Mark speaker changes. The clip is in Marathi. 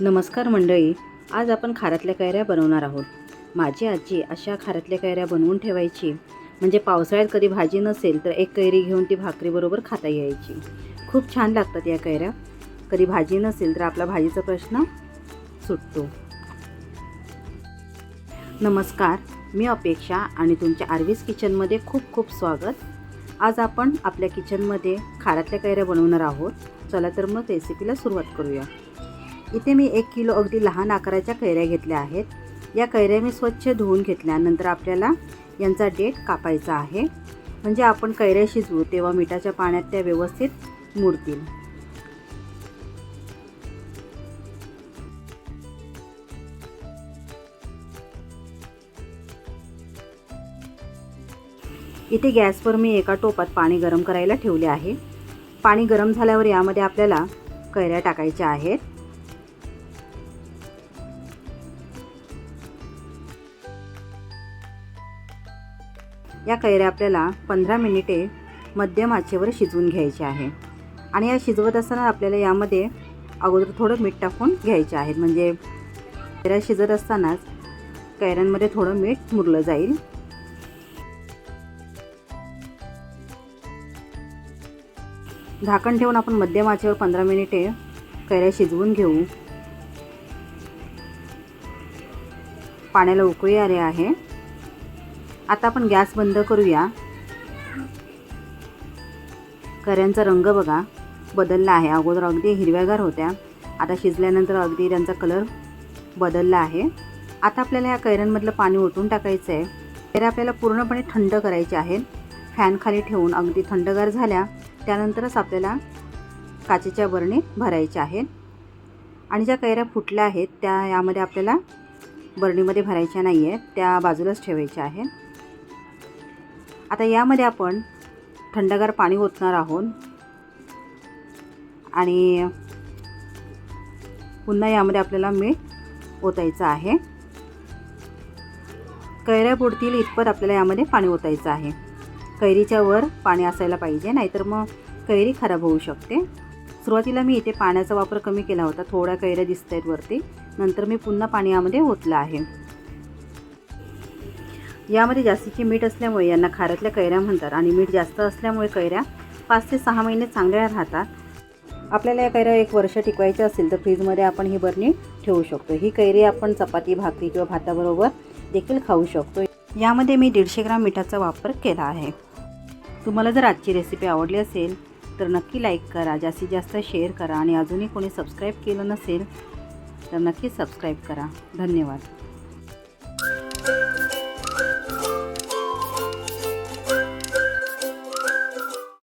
Speaker 1: नमस्कार मंडळी आज आपण खारातल्या कैऱ्या बनवणार आहोत. माझी आजी अशा खारातल्या कैऱ्या बनवून ठेवायची. म्हणजे पावसाळ्यात कधी भाजी नसेल तर एक कैरी घेऊन ती भाकरीबरोबर खाता यायची. खूप छान लागतात या कैऱ्या. कधी भाजी नसेल तर आपला भाजीचा प्रश्न सुटतो. नमस्कार मी अपेक्षा आणि तुमच्या आर्वीस किचनमध्ये खूप खूप स्वागत. आज आपण आपल्या किचनमध्ये खारातल्या कैऱ्या बनवणार आहोत. चला तर मग रेसिपीला सुरुवात करूया. इथे मी एक किलो अगदी लहान आकाराच्या कैऱ्या घेतल्या आहेत. या कैऱ्या मी स्वच्छ धुवून घेतल्यानंतर आपल्याला यांचा डेट कापायचा आहे. म्हणजे आपण कैऱ्या शिजवू तेव्हा मिठाच्या पाण्यात त्या व्यवस्थित मुरतील. इथे गॅसवर मी एका टोपात पाणी गरम करायला ठेवले आहे. पाणी गरम झाल्यावर यामध्ये आपल्याला कैऱ्या टाकायच्या आहेत. या कैऱ्या आपल्याला पंधरा मिनिटे मध्यम आचेवर शिजवून घ्यायचे आहे. आणि या शिजवत असताना आपल्याला यामध्ये अगोदर थोडं मीठ टाकून घ्यायचे आहेत म्हणजे कैऱ्या शिजत असतानाच कैऱ्यांमध्ये थोडं मीठ मुरलं जाईल. झाकण ठेवून आपण मध्यम आचेवर पंधरा मिनिटे कैऱ्या शिजवून घेऊ. पाण्याला उकळी आले आहे. आता आपण गॅस बंद करूया. कैऱ्यांचा रंग बघा बदलला आहे. अगोदर अगदी हिरव्यागार होत्या. आता शिजल्यानंतर अगदी त्यांचा कलर बदलला आहे. आता आपल्याला या कैऱ्यांमधलं पाणी ओतून टाकायचं आहे कैऱ्या आपल्याला पूर्णपणे थंड करायचे आहेत फॅन खाली ठेवून अगदी थंडगार झाल्या त्यानंतरच आपल्याला काचेच्या बरणीत भरायच्या आहेत. आणि ज्या कैऱ्या फुटल्या आहेत त्या यामध्ये आपल्याला बरणीमध्ये भरायच्या नाही आहेत त्या बाजूलाच ठेवायच्या आहेत. आता यामध्ये आपण थंडगार पाणी ओतणार आहोत. आणि पुन्हा यामध्ये आपल्याला मीठ ओतायचं आहे. कैऱ्या बुडतील इतपत आपल्याला यामध्ये पाणी ओतायचं आहे. कैरीच्या वर पाणी असायला पाहिजे नाहीतर मग कैरी खराब होऊ शकते. सुरुवातीला मी इथे पाण्याचा वापर कमी केला होता थोड्या कैऱ्या दिसत आहेत वरती. नंतर मी पुन्हा पाणी यामध्ये ओतलं आहे. यामध्ये जास्तीचे मीठ असल्यामुळे यांना खाऱ्यातल्या कैऱ्या म्हणतात आणि मीठ जास्त असल्यामुळे कैऱ्या पाच ते सहा महिने चांगल्या राहतात. आपल्याला या कैऱ्या एक वर्ष टिकवायच्या असेल तर फ्रीजमध्ये आपण ही बरणी ठेवू शकतो. ही कैरी आपण चपाती भाकरी किंवा भाताबरोबर देखील खाऊ शकतो. यामध्ये मी दीडशे ग्राम मिठाचा वापर केला आहे. तुम्हाला जर आजची रेसिपी आवडली असेल तर नक्की लाईक करा जास्तीत जास्त शेअर करा आणि अजूनही कोणी सबस्क्राईब केलं नसेल तर नक्की सबस्क्राईब करा. धन्यवाद.